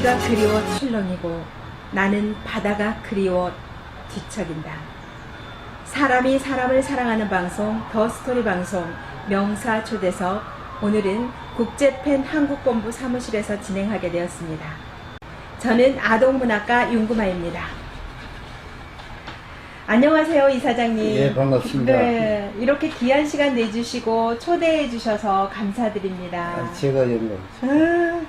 육지가 그리워 출렁이고 나는 바다가 그리워 뒤척인다. 사람이 사람을 사랑하는 방송 더 스토리 방송 명사 초대석 오늘은 국제팬 한국본부 사무실에서 진행하게 되었습니다. 저는 아동문학가 윤구마입니다. 안녕하세요 이사장님. 예, 반갑습니다. 네, 이렇게 귀한 시간 내주시고 초대해 주셔서 감사드립니다. 아, 제가 연락. 아,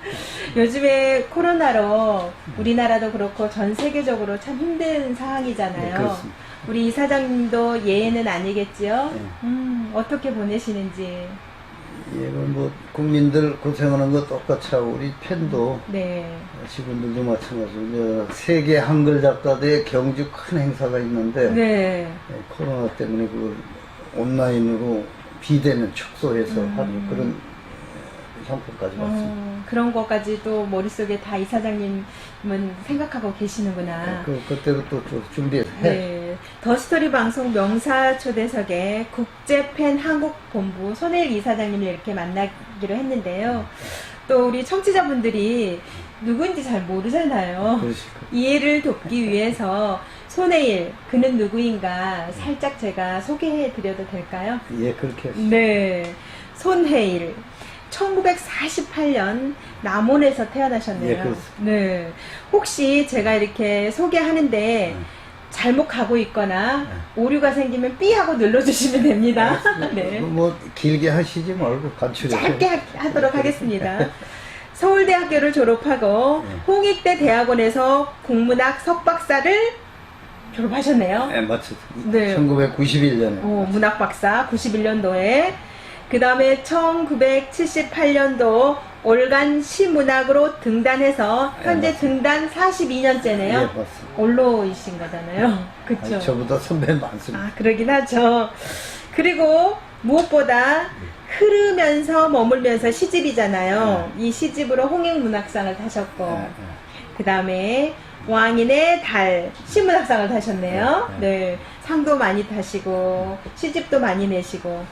요즘에 코로나로 우리나라도 그렇고 전 세계적으로 참 힘든 상황이잖아요. 네, 그렇습니다. 우리 이사장님도 예외는 아니겠지요? 네. 음, 어떻게 보내시는지. 예, 뭐 국민들 고생하는 거 똑같이 하고 우리 팬도 네. 직원들도 마찬가지고 저 세계 한글 작가들의 경주 큰 행사가 있는데 네. 예, 코로나 때문에 그 온라인으로 비대면 축소해서 음. 하는 그런 왔습니다. 어, 그런 것까지도 머릿속에 다 이사장님은 생각하고 계시는구나. 예, 그 그때도 또, 또 준비해. 네. 더스토리 방송 명사 초대석에 국제팬 한국본부 손혜일 이사장님을 이렇게 만나기로 했는데요. 또 우리 청취자분들이 누구인지 잘 모르잖아요. 이해를 돕기 위해서 손혜일, 그는 누구인가 살짝 제가 소개해 드려도 될까요? 예, 그렇게 했습니다. 네. 손혜일. 1948년 남원에서 태어나셨네요. 예, 그렇습니다. 네. 혹시 제가 이렇게 소개하는데 잘못 가고 있거나 오류가 생기면 삐 하고 눌러주시면 됩니다. 네. 뭐 길게 하시지 말고 간추려. 짧게 하- 하도록 하겠습니다. 서울대학교를 졸업하고 네. 홍익대 대학원에서 국문학 석박사를 졸업하셨네요. 예, 맞죠. 네. 1991년에. 어, 문학 박사 91년도에 그 다음에 1978년도 올간 시문학으로 등단해서 현재 네, 등단 42년째네요. 예, 맞습니다. 올로이신 거잖아요. 그쵸? 아니, 저보다 선배 많습니다. 아, 그러긴 하죠. 그리고 무엇보다 흐르면서 머물면서 시집이잖아요. 이 시집으로 홍익문학상을 타셨고, 예, 예. 그 다음에 왕인의 달 신문학상을 타셨네요. 네, 네, 상도 많이 타시고 시집도 많이 내시고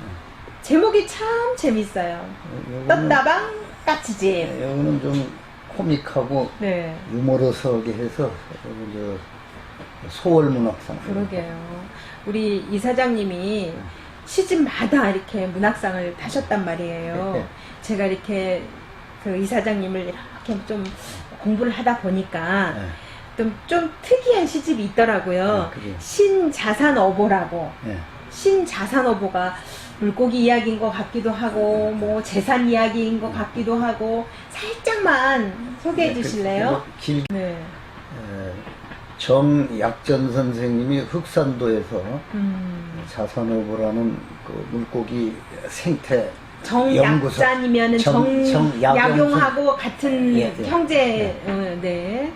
제목이 참 재밌어요. 요거는, 떴다방 까치집. 예, 요거는 좀 코믹하고 네, 유머러스하게 해서 요거 저 소월문학상. 그러게요. 우리 이사장님이 시집마다 이렇게 문학상을 타셨단 말이에요. 네. 제가 이렇게 그 이사장님을 이렇게 좀 공부를 하다 보니까 예, 좀, 좀 특이한 시집이 있더라고요. 네, 그래요. 신자산어보라고. 예. 신자산어보가 물고기 이야기인 것 같기도 하고 뭐 재산 이야기인 것 같기도 하고 살짝만 소개해 네, 주실래요? 그- 길, 네. 예, 정약전 선생님이 흑산도에서 음. 자산어보라는 그 물고기 생태 연구소. 정약자니면 정- 정, 정약용 약용하고 같은 예, 예. 형제 어, 네.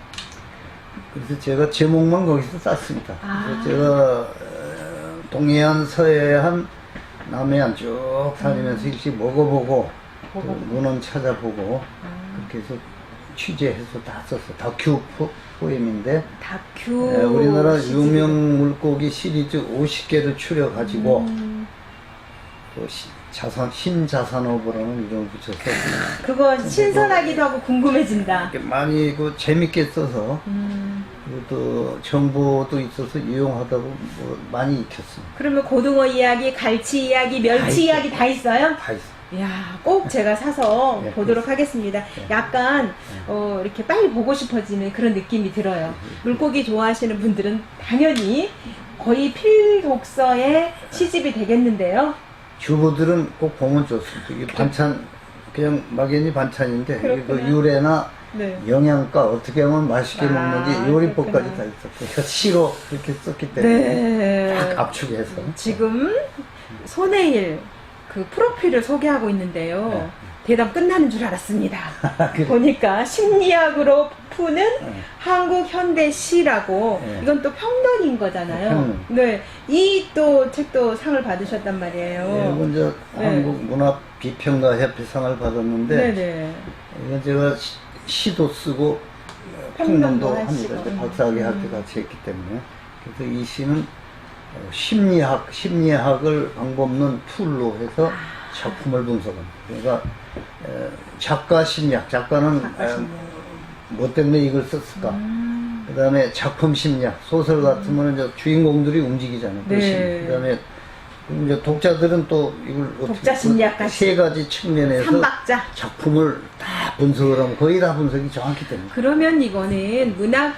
그래서 제가 제목만 거기서 땄습니다. 아. 그래서 제가 어, 동해안, 서해안, 남해안 쭉 다니면서 일찍 먹어보고 또 음. 문헌 찾아보고 아, 그렇게 해서 취재해서 다 썼어. 다큐 포, 포엠인데 다큐 예, 우리나라 시집. 유명 물고기 시리즈 50개를 추려가지고 음, 또 시- 자산 신자산어보라는 이름을 붙여서 그거 신선하기도 하고 궁금해진다. 이렇게 많이 그 재밌게 써서 음, 또 정보도 있어서 유용하다고 뭐 많이 익혔습니다. 그러면 고등어 이야기, 갈치 이야기, 다 멸치 있어요. 이야기 다 있어요? 다 있어. 이야, 꼭 제가 사서 네, 보도록 하겠습니다. 약간, 어, 이렇게 빨리 보고 싶어지는 그런 느낌이 들어요. 물고기 좋아하시는 분들은 당연히 거의 필독서의 시집이 되겠는데요. 주부들은 꼭 보면 좋습니다. 이게 반찬 그냥 막연히 반찬인데 이게 그. 유래나 네. 영양가 어떻게 하면 맛있게 아, 먹는지 요리법까지 그렇구나. 다 있었고 그러니까 시로 그렇게 썼기 때문에 네. 딱 압축해서 지금 손해일 그 프로필을 소개하고 있는데요. 네. 대답 끝나는 줄 알았습니다. 그래. 보니까 심리학으로 푸는 네. 한국 현대 시라고 네. 이건 또 평론인 거잖아요. 평론. 네, 이 또 책도 상을 받으셨단 말이에요. 예, 이건 저 네. 한국 문학 비평가 협회상을 받았는데 네네. 이건 제가 시, 시도 쓰고 평론도. 합니다. 박사학위 음. 학교 같이 했기 때문에 그래서 이 시는 어, 심리학 심리학을 방법론 툴로 해서 작품을 분석합니다. 그러니까 에, 작가 심리학 작가는 작가 에, 심리학. 뭐 때문에 이걸 썼을까? 음. 그 다음에 작품 심리학, 소설 같으면 이제 주인공들이 움직이잖아요. 그 네. 심- 그다음에 이제 독자들은 또 이걸 어떻게 독자 심리학까지. 세 가지 측면에서 삼박자. 작품을 다 분석을 하면 거의 다 분석이 정확히 됩니다. 그러면 이거는 문학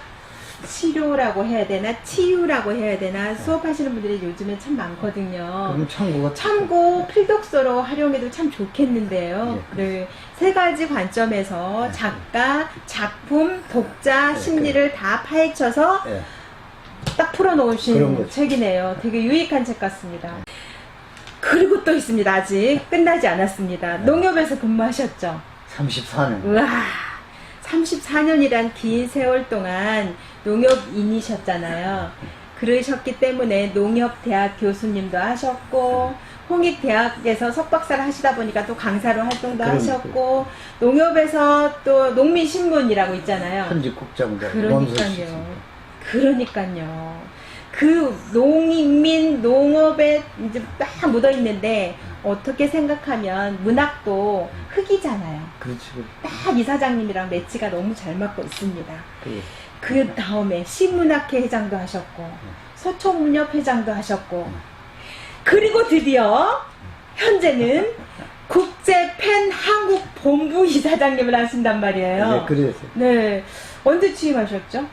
치료라고 해야 되나 치유라고 해야 되나 수업하시는 분들이 요즘에 참 많거든요. 그럼 참고가 참고 필독서로 활용해도 참 좋겠는데요. 예. 네. 세 가지 관점에서 작가, 작품, 독자 네, 심리를 다 파헤쳐서 예. 딱 풀어놓으신. 책이네요. 되게 유익한 책 같습니다. 그리고 또 있습니다. 아직 끝나지 않았습니다. 농협에서 근무하셨죠? 34년. 우와, 34년이란 긴 세월 동안 농협인이셨잖아요. 그러셨기 때문에 농협대학 교수님도 하셨고, 홍익대학에서 석박사를 하시다 보니까 또 강사로 활동도 그럼, 하셨고, 농협에서 또 농민신문이라고 있잖아요. 편집국장자 논술 그러니까요. 그러니까요. 그 농민 농업에 이제 딱 묻어 있는데 어떻게 생각하면 문학도 흙이잖아요. 그렇지. 딱 이사장님이랑 매치가 너무 잘 맞고 있습니다. 그그 다음에 시문학회 회장도 하셨고 서초문협 회장도 하셨고 그리고 드디어 현재는 국제 팬 한국 본부 이사장님을 하신단 말이에요. 예, 그래서 네. 언제 취임하셨죠?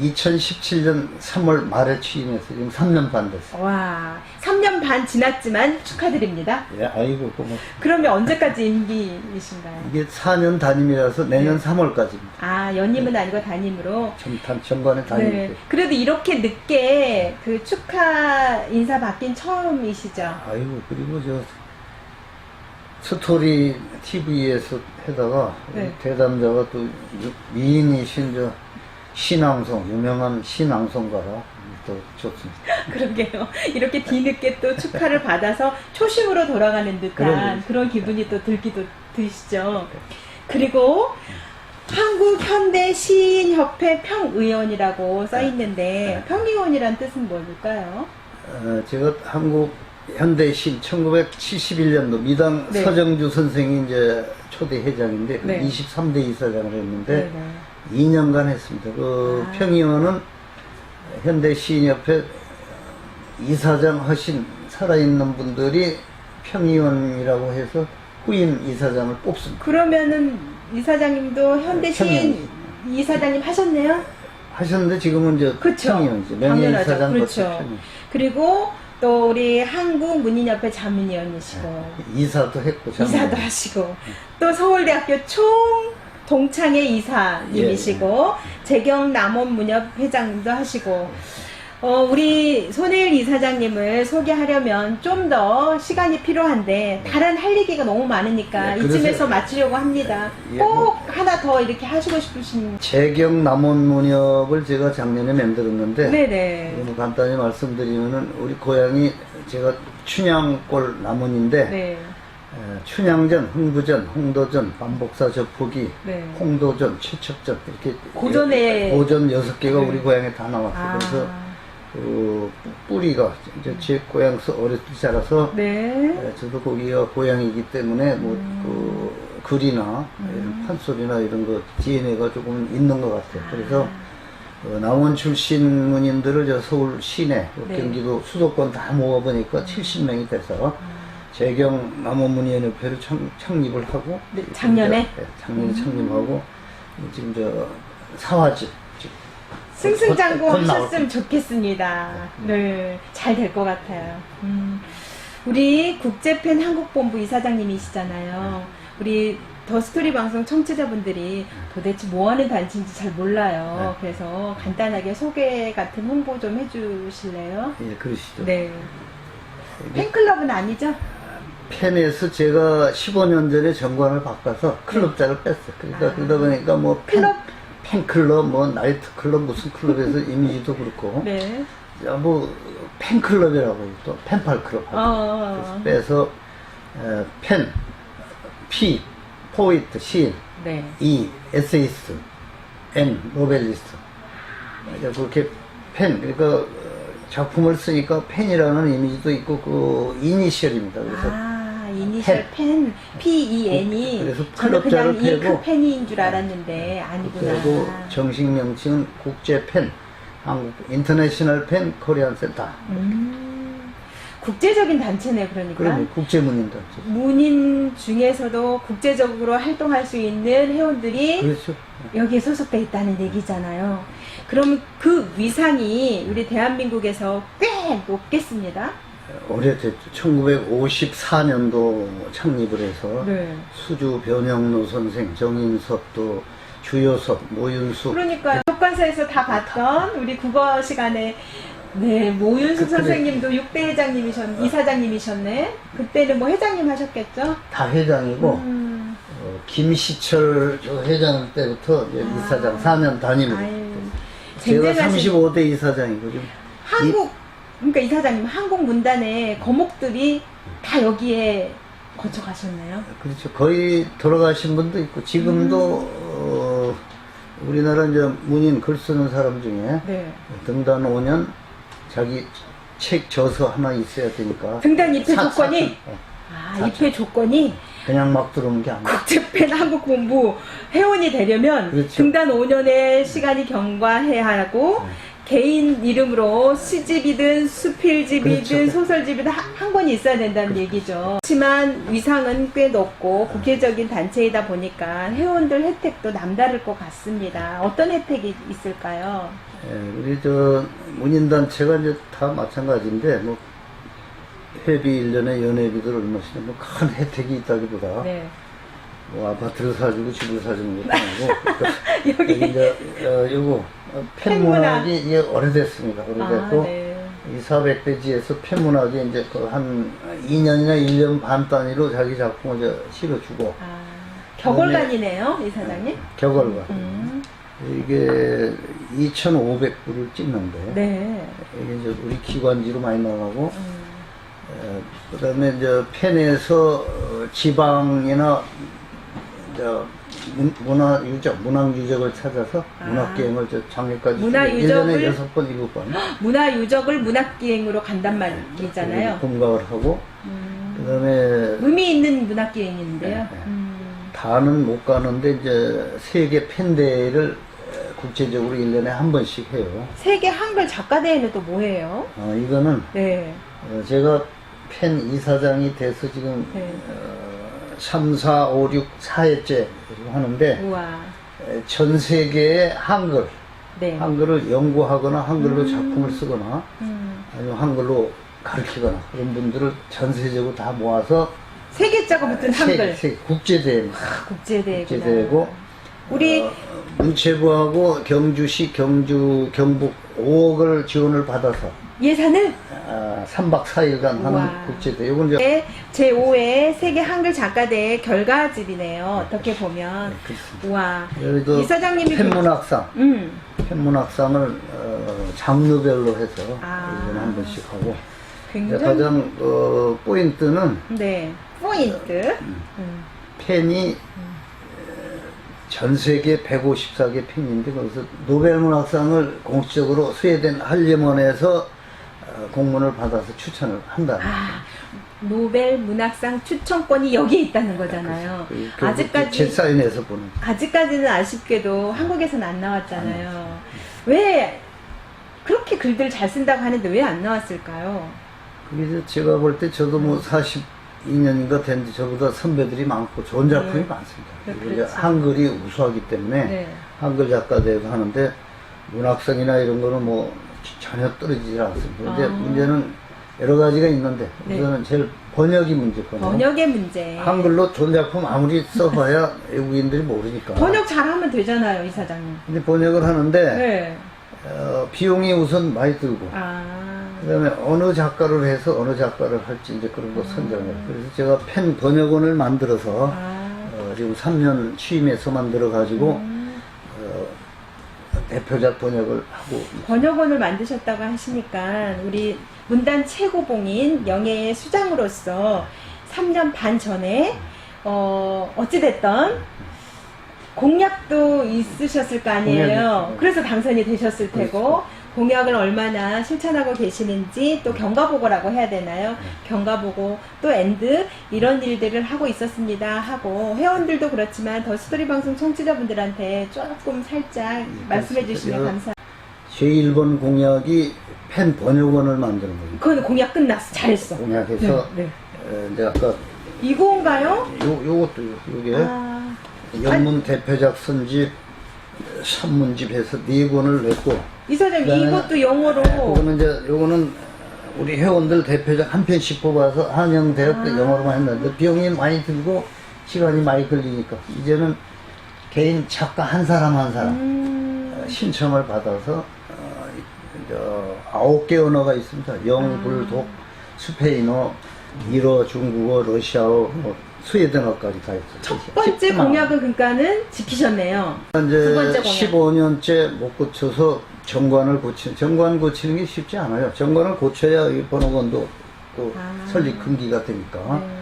2017년 3월 말에 취임해서 지금 3년 반 됐어요. 와, 3년 반 지났지만 축하드립니다. 예, 아이고 고맙. 그러면 언제까지 임기이신가요? 이게 4년 담임이라서 내년 네. 3월까지입니다. 아, 연임은 아니고 담임으로. 전 전반에 담임. 네. 그래도 이렇게 늦게 그 축하 인사 받긴 처음이시죠? 아이고 그리고 저 스토리 TV에서 해다가 네. 대담자가 또 유- 미인이신 저 신앙송 유명한 신앙송가라 또 좋습니다. 그러게요. 이렇게 뒤늦게 또 축하를 받아서 초심으로 돌아가는 듯한 그럼요. 그런 기분이 또 들기도 드시죠. 그리고 한국 현대 시인 협회 평의원이라고 써 있는데 평의원이란 뜻은 뭘까요? 어, 제가 한국 현대신 1971년도 미당 네. 서정주 선생이 이제 초대 회장인데 네. 23대 이사장을 했는데 네 네. 2년간 했습니다. 그 아. 평의원은 현대 시인협회 이사장 하신 살아있는 분들이 평의원이라고 해서 후임 이사장을 뽑습니다. 그러면은 이사장님도 현대 시인 이사장님 하셨네요. 하셨는데 지금은 이제 그쵸. 평의원이죠. 당연하죠. 명예 이사장 그렇죠. 그리고 또 우리 한국 문인협회 자문위원이시고 이사도 했고 참. 이사도 하시고 또 서울대학교 총 동창회 이사님이시고 재경 남원 문협 회장님도 하시고 어, 우리 손혜일 이사장님을 소개하려면 좀 더 시간이 필요한데 다른 할 얘기가 너무 많으니까 네, 그래서- 이쯤에서 마치려고 합니다. 예, 꼭 뭐- 하나 더 이렇게 하시고 싶으신 재경 남원 문협을 제가 작년에 만들었는데 네네. 뭐 간단히 말씀드리면은 우리 고향이 제가 춘향골 남원인데 네. 에, 춘향전, 흥부전, 홍도전, 반복사 접폭이, 네. 홍도전, 최척전 이렇게 고전에- 고전 여섯 개가 네. 우리 고향에 다 나왔어요. 아, 그래서 그 뿌리가 이제 제 고향에서 어렸을 때 자라서 네 에, 저도 거기가 고향이기 때문에 뭐 음. 그 글이나 이런 판소리나 이런 거 DNA가 조금 있는 것 같아요. 그래서 어, 남원 출신 문인들을 저 서울 시내, 그 네. 경기도 수도권 다 모아보니까 70명이 돼서 재경 남원문예연협회를 창, 창립을 하고 네, 작년에? 네, 작년에 창립하고 지금 저 사화집 승승장구 곧- 곧 나올 하셨으면 좋겠습니다. 네, 잘 될 것 같아요. 음, 우리 국제팬 한국본부 이사장님이시잖아요. 우리 더 스토리 방송 청취자분들이 도대체 뭐 하는 단체인지 잘 몰라요. 그래서 간단하게 소개 같은 홍보 좀 해주실래요? 예, 그러시죠. 네. 팬클럽은 아니죠? 팬에서 제가 15년 전에 정관을 바꿔서 클럽자를 뺐어요. 그러니까 아. 그러다 보니까 뭐 팬, 클럽? 팬클럽, 뭐 나이트 클럽, 무슨 클럽에서 이미지도 그렇고 네. 야, 뭐 팬클럽이라고 또 팬팔 클럽 어, 그래서 빼서 에, 팬, P, 포이트, 시인, 네. E, 에세이스트, N, 노벨리스트 그렇게 팬, 그러니까 어, 작품을 쓰니까 팬이라는 이미지도 있고 그 이니셜입니다. 그래서 아, 팬, 이니셜 펜, P-E-N이 그래서 저는 그냥 클럽자로 잉크 패고. 펜인 줄 알았는데 아니구나. 그리고 정식 명칭은 국제 펜, 한국 인터내셔널 펜 코리안 센터. 음, 국제적인 단체네 그러니까. 그러면 국제문인단체. 문인 중에서도 국제적으로 활동할 수 있는 회원들이 그렇죠. 여기에 소속돼 있다는 얘기잖아요. 그럼 그 위상이 우리 대한민국에서 꽤 높겠습니다. 오래됐죠. 1954년도 창립을 해서 네. 수주 변영로 선생, 정인섭 또 주요섭, 모윤숙 그러니까 교과서에서 다 봤던 우리 국어 시간에 네 모윤수 그- 그래. 선생님도 6대 회장님이셨, 이사장님이셨네. 그때는 뭐 회장님 하셨겠죠? 다 회장이고 음, 어, 김시철 저 회장 때부터 아. 이사장 4년 단임으로 아유, 제가 쟁쟁하신 35대 이사장이고 지금 한국 그러니까 이사장님 한국 문단의 거목들이 다 여기에 거쳐 가셨나요? 그렇죠. 거의 돌아가신 분도 있고 지금도 음. 어, 우리나라 이제 문인 글 쓰는 사람 중에 네. 등단 5년 자기 책 저서 하나 있어야 되니까 등단 입회 사- 조건이 사천. 어, 아 사천. 입회 조건이 그냥 막 들어오는 게 아니야. 국제팬 한국 공부 회원이 되려면 그렇죠. 등단 5년의 시간이 경과해야 하고 개인 이름으로 시집이든 수필집이든 그렇죠. 소설집이든 한, 한 권이 있어야 된다는 얘기죠. 그렇지만 위상은 꽤 높고 국제적인 단체이다 보니까 회원들 혜택도 남다를 것 같습니다. 어떤 혜택이 있을까요? 예, 우리 저 문인단체가 이제 다 마찬가지인데 뭐 회비 1년에 연회비들 얼마씩 뭐큰 혜택이 있다기보다 네. 뭐 아파트를 사주고 집을 사주는 것도 아니고 그러니까 여기 여기 이제 어, 요거 어, 펜문학이 이게 오래됐습니다. 아, 오래됐고 네. 이 400페이지에서 펜문학이 이제 그한 2년이나 1년 반 단위로 자기 작품을 이제 실어주고 아, 격월간이네요, 이 사장님. 격월과 음, 이게 2,500부를 찍는데 네. 이게 이제 우리 기관지로 많이 나가고 음, 어, 그다음에 이제 펜에서 어, 지방이나 저 문- 문화 유적, 문학 유적을 찾아서 아. 문학 저 장례까지 문화 1년에 유적을- 여섯 번 일곱 번 문화 유적을 문학 기행으로 간단 말이잖아요. 공각을 하고 음, 그다음에 의미 있는 문학 기행인데요. 네, 네. 음, 다는 못 가는데 이제 세계 어, 국제적으로 1년에 한 번씩 해요. 세계 한글 작가대회는 또 뭐예요? 어, 이거는 네. 어, 제가 펜 이사장이 돼서 지금 네. 어, 3, 4, 5, 6, 4회째 하는데 우와. 에, 전 세계의 한글, 네. 한글을 연구하거나 한글로 작품을 쓰거나 음, 아니면 한글로 가르치거나 그런 분들을 전세적으로 다 모아서 세 개자가 붙은 한글 세, 세, 국제대회입니다. 국제대회구나. 국제대회고 우리 어, 문체부하고 경주시, 경주, 경북 5억을 지원을 받아서 예산을 아, 3박 4일간 우와. 하는 국제대회. 이건 이제 제5회 세계 한글 작가대회 결과집이네요. 어떻게 보면. 그렇습니다. 우와. 여기도 이 사장님이 펜문학상, 음. 펜문학상을 어, 장르별로 해서 아. 1년에 한 번씩 하고 굉장히 가장 어, 포인트는 네. 포인트. 음. 펜이 전 세계 154개 펜인데 거기서 노벨문학상을 공식적으로 스웨덴 할리먼에서 어, 공문을 받아서 추천을 한다. 아, 노벨 문학상 추천권이 여기에 있다는 거잖아요. 그- 그- 제 아직까지 사인에서 보는. 아직까지는 아쉽게도 한국에서는 안 나왔잖아요. 왜 그렇게 글들 잘 쓴다고 하는데 왜 안 나왔을까요? 그게 제가 볼 때 저도 뭐 42년인가 됐는데 저보다 선배들이 많고 좋은 작품이 네. 많습니다. 네, 그리고 이제 그렇죠. 한글이 우수하기 때문에 네. 한글 작가대회도 하는데 문학상이나 이런 거는 뭐 전혀 떨어지지 않습니다. 근데 아. 문제는 여러 가지가 있는데 네. 우선은 제일 번역이 문제거든요. 번역의 문제. 한글로 좋은 작품 아무리 써봐야 외국인들이 모르니까. 번역 잘하면 되잖아요, 이사장님. 근데 번역을 하는데 네. 어, 비용이 우선 많이 들고 아. 그다음에 어느 작가를 해서 어느 작가를 할지 이제 그런 거 선정을 해요. 그래서 제가 펜 번역원을 만들어서 아. 어, 지금 3년 취임해서 만들어 가지고 음. 어, 대표작 번역을 하고. 번역원을 만드셨다고 하시니까 우리 문단 최고봉인 영예의 수장으로서 3년 반 전에 어 어찌됐던 공약도 있으셨을 거 공약이 아니에요. 있죠. 그래서 당선이 되셨을 테고 공약을 얼마나 실천하고 계시는지 또 경과보고라고 해야 되나요? 경과보고 또 엔드 이런 일들을 하고 있었습니다 하고 회원들도 그렇지만 더 스토리 방송 청취자분들한테 조금 살짝 말씀해 주시면 감사. 제1번 공약이 펜 번역원을 만드는 거예요. 그건 공약 끝났어. 잘했어. 공약에서 네, 네. 에, 이제 아까 이거인가요? 요, 요것도 요게 아, 영문 대표작 선집 산문집 해서 네 권을 냈고 이 사장님 그다음에 이것도 영어로. 요거는 이제 요거는 우리 회원들 대표작 한 편씩 뽑아서 한영 대학 때 아. 영어로만 했는데 비용이 많이 들고 시간이 많이 걸리니까. 이제는 개인 작가 한 사람 한 사람. 음, 어, 신청을 받아서 어, 저 아홉 개 언어가 있습니다. 영, 불, 독, 스페인어, 일어, 중국어, 러시아어, 뭐 스웨덴어까지 다 있어요. 첫 번째 공약은 그러니까는 지키셨네요. 두 이제 번째 공약. 15년째 못 고쳐서 정관을 고치는 정관 고치는 게 쉽지 않아요. 정관을 고쳐야 이 번호건도 또 아. 설립 금기가 되니까. 네.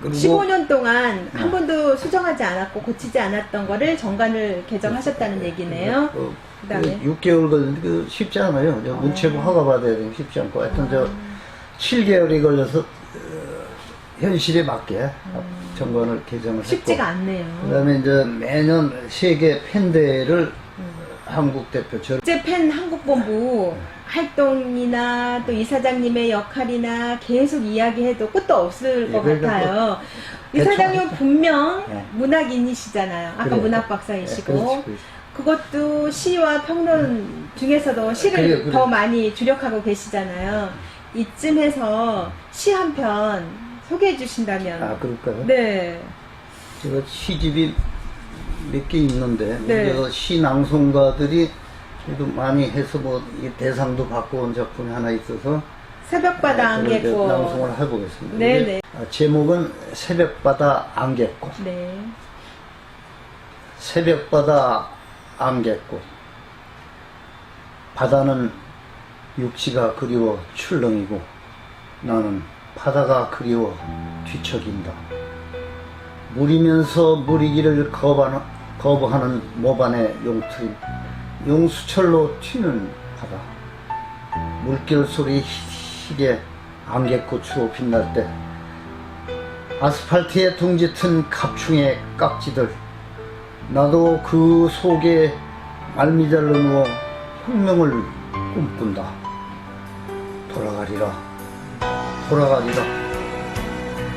그리고 15년 동안 한 네. 번도 수정하지 않았고 고치지 않았던 거를 정관을 개정하셨다는 얘기네요. 그, 그다음에? 그 6개월 걸리는데 그 쉽지 않아요. 저 문체부 허가 받아야 되는 게 쉽지 않고 하여튼 저 7개월이 걸려서 어, 현실에 맞게 정관을 개정을 했고 음. 쉽지가 않네요. 그다음에 이제 매년 세계 팬대회를 한국 대표 저 국제 팬 한국본부 활동이나 또 이사장님의 역할이나 계속 이야기해도 끝도 없을 예, 것 그러니까 같아요. 또 이사장님은 분명 네. 문학인이시잖아요. 아까 그래요. 문학 박사이시고. 예, 그렇지, 그렇지. 그것도 시와 평론 중에서도 시를 그래요, 그래요. 더 많이 주력하고 계시잖아요. 이쯤에서 시 한 편 소개해 주신다면. 아 그럴까요? 네. 제가 시집이 몇 개 있는데 네. 우리 시낭송가들이 그래도 많이 해서 뭐이 대상도 받고 온 작품이 하나 있어서 새벽바다 네, 이제 안개꽃. 낭송을 해보겠습니다. 네네. 이게, 아, 제목은 새벽바다 안개꽃. 네. 새벽바다 안개꽃. 바다는 육지가 그리워 출렁이고 나는 바다가 그리워 뒤척인다. 물이면서 물이기를 거부하는, 거부하는 모반의 용틀, 용수철로 튀는 바다. 물결 소리 희게 안개꽃으로 빛날 때 아스팔트에 둥짓은 갑충의 깍지들 나도 그 속에 말미잘로 누워 혁명을 꿈꾼다 돌아가리라 돌아가리라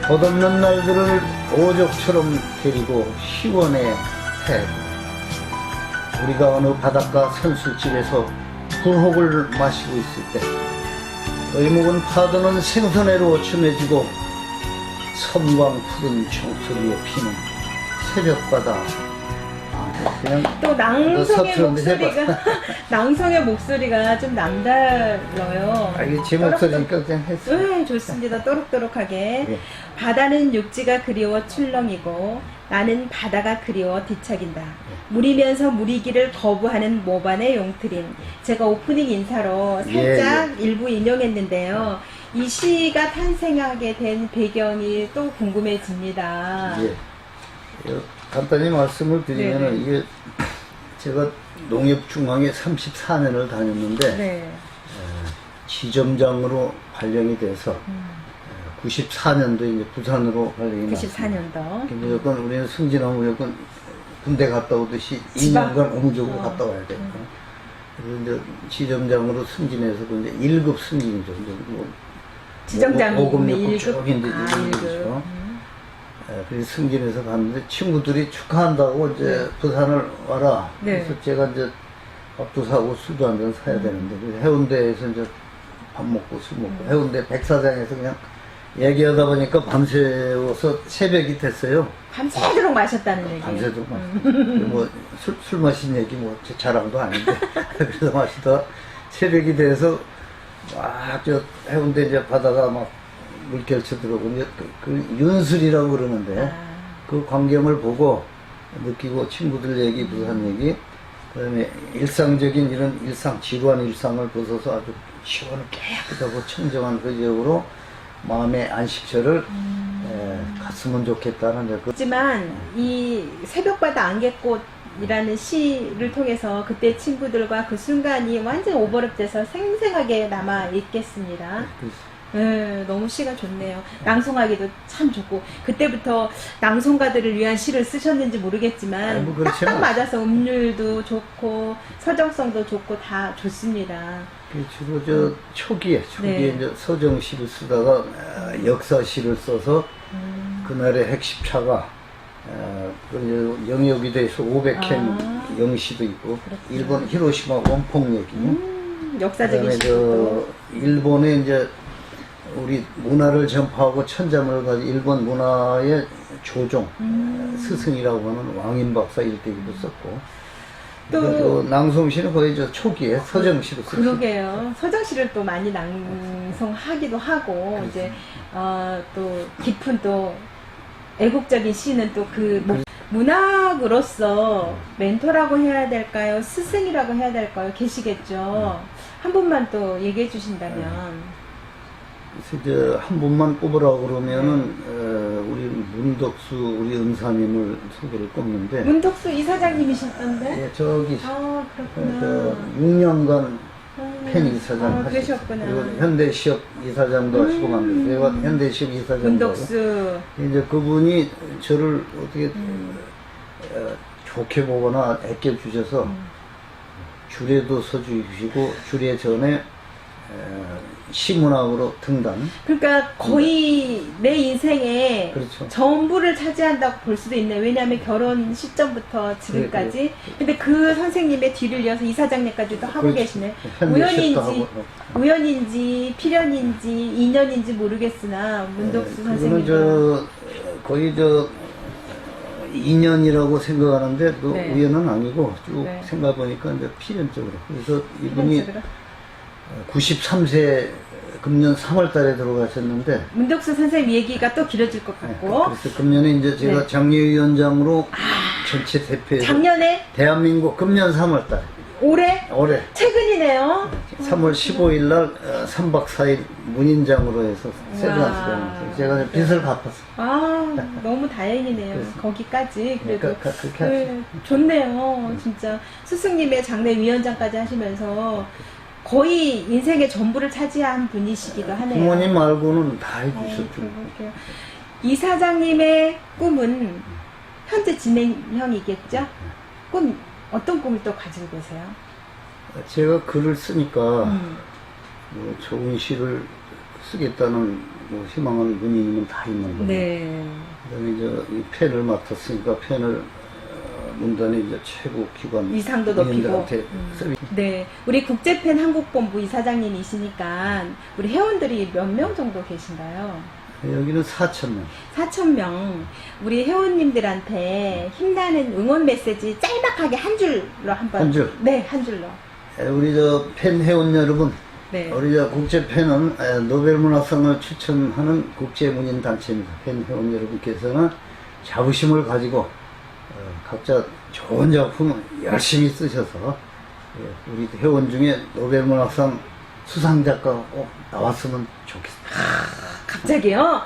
덧없는 날들을 오적처럼 데리고 시원해 해. 우리가 어느 바닷가 선술집에서 불혹을 마시고 있을 때 의목은 파도는 생선회로 춤해지고 섬광 푸른 청소리에 피는 새벽바다 아, 그냥 또 서투른데 목소리가 낭송의 목소리가 좀 남달라요. 아, 이게 제 목소리니까 그냥 했어요 네, 좋습니다. 또록또록하게. 예. 바다는 육지가 그리워 출렁이고 나는 바다가 그리워 뒤척인다. 물이면서 물이기를 거부하는 모반의 용트린. 제가 오프닝 인사로 예, 살짝 일부 인용했는데요. 이 시가 탄생하게 된 배경이 또 궁금해집니다. 예. 예, 간단히 말씀을 드리면 네네. 이게 제가 농협중앙에 34년을 다녔는데 네. 지점장으로 발령이 돼서 음, 94년도에 이제 부산으로 발령이 났습니다. 94년도. 무조건 우리는 승진하면 무조건 군대 갔다 오듯이 지방? 2년간 공적으로 어. 갔다 와야 돼요. 그래서 이제 지점장으로 승진해서 그 이제 1급 승진이죠. 이제 뭐 이제 아, 이런 일급. 거죠. 음. 예, 그래서 승진해서 갔는데 친구들이 축하한다고 이제 네. 부산을 와라. 네. 그래서 제가 이제 밥도 사고 술도 한 잔 사야 음. 되는데 그래서 해운대에서 이제 밥 먹고 술 먹고 해운대 백사장에서 그냥 얘기하다 보니까 밤새워서 새벽이 됐어요. 밤새도록 마셨다는 얘기. 밤새도록 뭐술 술 마신 얘기 뭐 제 자랑도 아닌데 그래서 마시다 새벽이 돼서 막 저 해운대 이제 바다가 막 물결쳐 들어오고 이제 그, 그 윤술이라고 그러는데 아, 그 광경을 보고 느끼고 친구들 얘기, 부산 얘기, 그다음에 일상적인 이런 일상, 지루한 일상을 벗어서 아주 시원하고 깨끗하고 청정한 그 지역으로 마음의 안식처를 에, 갔으면 좋겠다는 그 하지만 이 새벽바다 안개꽃 이라는 시를 통해서 그때 친구들과 그 순간이 완전 오버랩돼서 생생하게 남아 있겠습니다. 네, 너무 시가 좋네요. 낭송하기도 참 좋고 그때부터 낭송가들을 위한 시를 쓰셨는지 모르겠지만 아니, 뭐 그렇지 딱딱. 맞아서 음률도 좋고 서정성도 좋고 다 좋습니다. 그 주로 저 초기에 초기에 네. 이제 서정시를 쓰다가 어, 역사시를 써서 음, 그날의 핵심차가 어, 그 영역이 돼서 500캔 아. 영시도 있고. 일본 히로시마 원폭력이요. 음, 역사적인 그다음에 시도 저 일본의 이제 우리 문화를 전파하고 천자문을 가진 일본 문화의 조종 음. 스승이라고 하는 왕인 박사 일대기도 썼고 또- 또, 또 낭송 시는 거의 저 초기에 서정 시로 썼어요. 그러게요. 서정 시를 또 많이 낭송하기도 하고 이제 어, 또 깊은 또 애국적인 시는 또그 문학으로서 멘토라고 해야 될까요? 스승이라고 해야 될까요? 계시겠죠. 한 분만 또 얘기해 주신다면 그래서 이제 한 분만 뽑으라고 그러면은 네. 어, 우리 문덕수 우리 은사님을 소개를 꼽는데 문덕수 이사장님이셨던데? 예, 저기 아 어, 그렇구나. 저 6년간 음. 펜 이사장 아, 하셨고 그러셨구나. 그리고 현대시업 이사장도 하시고 음. 제가 현대시업 이사장도 하고 문덕수. 이제 그분이 저를 어떻게 음. 어, 좋게 보거나 애껴 주셔서 음. 주례도 서주시고 주례 전에 어, 시문학으로 등단 그러니까 거의 내 인생에 그렇죠. 전부를 차지한다고 볼 수도 있네 요. 왜냐하면 결혼 시점부터 지금까지. 근데 그 선생님의 뒤를 이어서 이사장님까지도 하고 그렇죠. 계시네. 우연인지, 하고 우연인지, 필연인지, 인연인지 모르겠으나, 문덕수 네, 선생님. 저 어, 거의 저 어, 인연이라고 생각하는데 그 네. 우연은 아니고 쭉 네. 생각해 보니까 이제 필연적으로 그래서 이분이 필연적으로. 93세 금년 3월 달에 들어가셨는데 문덕수 선생님 얘기가 또 길어질 것 네, 같고, 그래서 금년에 이제 제가 네. 장례위원장으로 전체 대표해서 작년에, 대한민국 금년 3월 달 올해, 올해 최근이네요. 3월 15일 날 3박 4일 문인장으로 해서 와. 세브란스에 제가 이제 빚을 갚았어요. 아, 너무 다행이네요. 그래서- 거기까지. 그래도. 그- 그- 그렇게 네, 좋네요. 진짜. 스승님의 장례위원장까지 하시면서 거의 인생의 전부를 차지한 분이시기도 하네요. 부모님 말고는 다 어, 해주셨죠. 이 사장님의 꿈은 현재 진행형이겠죠? 꿈, 어떤 꿈을 또 가지고 계세요? 제가 글을 쓰니까 음. 뭐 좋은 시를 쓰겠다는 뭐 희망하는 문인이면 다 있는 거예요. 네. 그다음에 이제 이 펜을 맡았으니까 펜을 어, 문단의 이제 최고 기관 위상도 높이고. 음. 네. 우리 국제팬 한국본부 이사장님이시니까 우리 회원들이 몇 명 정도 계신가요? 여기는 4천 명. 4,000명. 우리 회원님들한테 힘나는 응원 메시지 짤막하게 한 줄로 한번. 한 줄? 네, 한 줄로. 에, 우리 저 팬 회원 여러분, 네. 우리 저 국제 팬은 에, 노벨 문학상을 추천하는 국제 문인 단체입니다. 팬 회원 여러분께서는 자부심을 가지고 어, 각자 좋은 작품 열심히 쓰셔서 예, 우리 회원 중에 노벨 문학상 수상작가가 꼭 나왔으면 좋겠습니다. 갑자기요.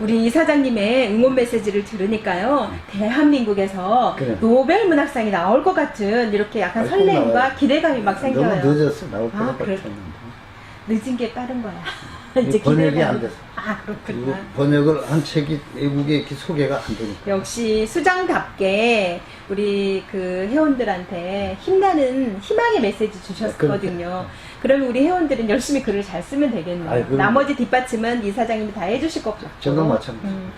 우리 이사장님의 응원 메시지를 들으니까요. 대한민국에서 그래. 노벨 문학상이 나올 것 같은 이렇게 약간 꼭 설렘과 나와요. 기대감이 막 생겨요. 너무 늦었어 나올 아, 때가 그래. 같았는데 늦은 게 빠른 거야. 이 번역이 안 돼서. 아, 그렇구나. 번역을 한 책이 외국에 이렇게 소개가 안 되니까 역시 수장답게 우리 그 회원들한테 힘나는 희망의 메시지 주셨거든요. 그러 면 우리 회원들은 열심히 글을 잘 쓰면 되겠네요. 아이, 그럼- 나머지 뒷받침은 이사장님이 다 해주실 것 같고. 저도 마찬가지. 음.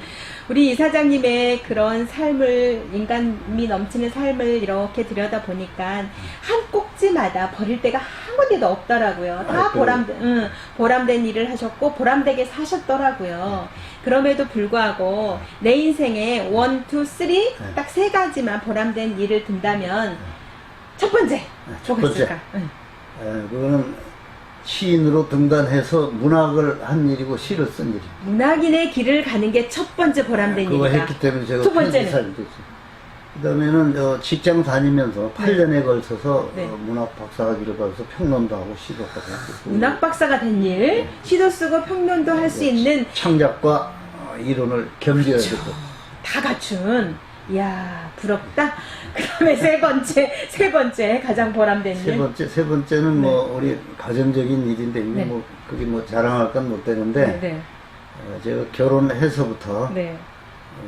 우리 이사장님의 그런 삶을 인간미 넘치는 삶을 이렇게 들여다 보니까 한 꼭지마다 버릴 데가 한 군데도 없더라고요. 다 아, 그래요? 보람, 응, 보람된 일을 하셨고 보람되게 사셨더라고요. 그럼에도 불구하고 내 인생에 원, 투, 쓰리 네. 딱 세 가지만 보람된 일을 든다면 첫 번째 첫 뭐가 번째. 있을까? 응. 에, 그거는 시인으로 등단해서 문학을 한 일이고 시를 쓴 일이에요. 문학인의 길을 가는 게 첫 번째 보람된 그거 일이다. 했기 때문에 제가 두 번째는? 편집사를 됐어요. 그 다음에는 저 직장 다니면서 8년에 걸쳐서 네. 어, 문학 박사학위를 받아서 평론도 하고 시도 하고 문학 박사가 된 일, 네. 시도 쓰고 평론도 할 수 있는 창작과 어, 이론을 겸비해야 되고 다 갖춘 이야, 부럽다. 그다음에 세 번째, 세 번째 가장 보람된 세 일. 번째 세 번째는 뭐 우리 가정적인 일인데 이거 네. 뭐 그게 뭐 자랑할 건 못 되는데 네, 네. 어, 제가 결혼해서부터 네.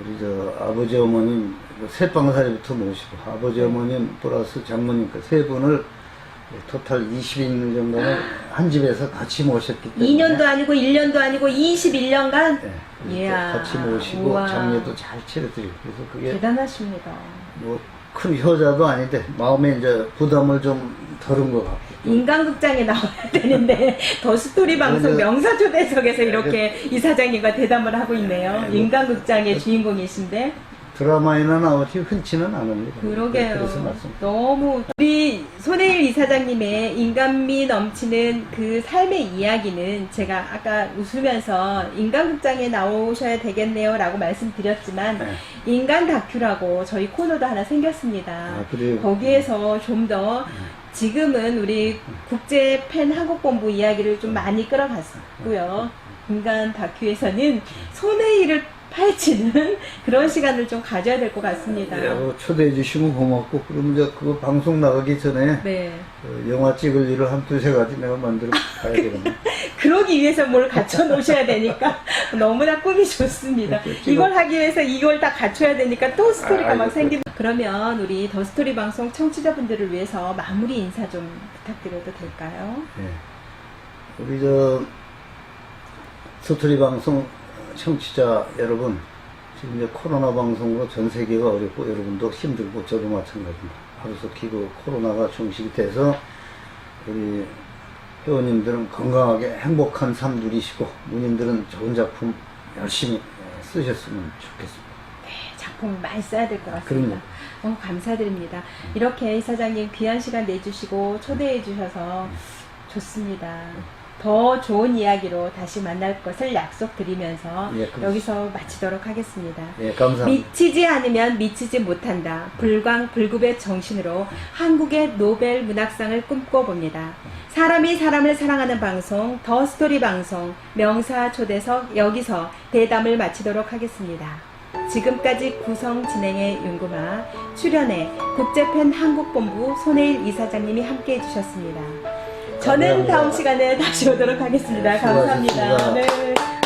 우리 저 아버지 어머님 그 새빵살이부터 모시고 아버지 어머님 플러스 장모님 그 세 분을 토탈 20인 정도는 한 집에서 같이 모셨기 때문에 2년도 아니고 1년도 아니고 21년간 네, 이렇게 이야, 같이 모시고 우와. 장례도 잘 치러드리고 그래서 그게 대단하십니다. 뭐 큰 효자도 아닌데 마음에 이제 부담을 좀 덜은 것 같고 인간극장에 나와야 되는데 더 스토리 방송 네. 명사초대석에서 이렇게 이사장님과 대담을 하고 있네요. 네. 인간극장의 주인공이신데 드라마에나 나오지 흔치는 않습니다. 그러게요. 그래서 말씀. 너무 우리 손혜일 이사장님의 인간미 넘치는 그 삶의 이야기는 제가 아까 웃으면서 인간극장에 나오셔야 되겠네요라고 말씀드렸지만 네. 인간 다큐라고 저희 코너도 하나 생겼습니다. 아, 그래요? 거기에서 좀 더 지금은 우리 국제 팬 한국본부 이야기를 좀 많이 끌어갔고요. 인간 다큐에서는 손해일을 파헤치는 그런 시간을 좀 가져야 될 것 같습니다. 네, 뭐 초대해 주시면 고맙고 그러면 이제 그거 방송 나가기 전에 네. 어, 영화 찍을 일을 한 두세 가지 내가 만들어 가야 되거든요. 그러기 위해서 뭘 갖춰 놓으셔야 되니까 너무나 꿈이 좋습니다. 지금- 이걸 하기 위해서 이걸 다 갖춰야 되니까 또 스토리가 아, 막. 생깁니다. 그러면 우리 더 스토리 방송 청취자분들을 위해서 마무리 인사 좀 부탁드려도 될까요? 네. 우리 저 스토리 방송 청취자 여러분 지금 이제 코로나 방송으로 전 세계가 어렵고 여러분도 힘들고 저도 마찬가지입니다. 하루속히 그 코로나가 종식이 돼서 우리 회원님들은 건강하게 행복한 삶 누리시고 누님들은 좋은 작품 열심히 예, 쓰셨으면 좋겠습니다. 작품 많이 써야 될 것 같습니다. 그럼요. 너무 감사드립니다. 이렇게 이사장님 귀한 시간 내주시고 초대해 주셔서 좋습니다. 더 좋은 이야기로 다시 만날 것을 약속드리면서 예, 그렇습니다. 여기서 마치도록 하겠습니다. 예, 감사합니다. 미치지 않으면 미치지 못한다. 불광 불급의 정신으로 한국의 노벨 문학상을 꿈꿔봅니다. 사람이 사람을 사랑하는 방송, 더 스토리 방송, 명사 초대석 여기서 대담을 마치도록 하겠습니다. 지금까지 구성 진행의 윤구마, 출연의 국제팬 한국본부 손혜일 이사장님이 함께 해 주셨습니다. 저는. 다음 시간에 다시 오도록 하겠습니다. 감사합니다. 수고하셨습니다. 네.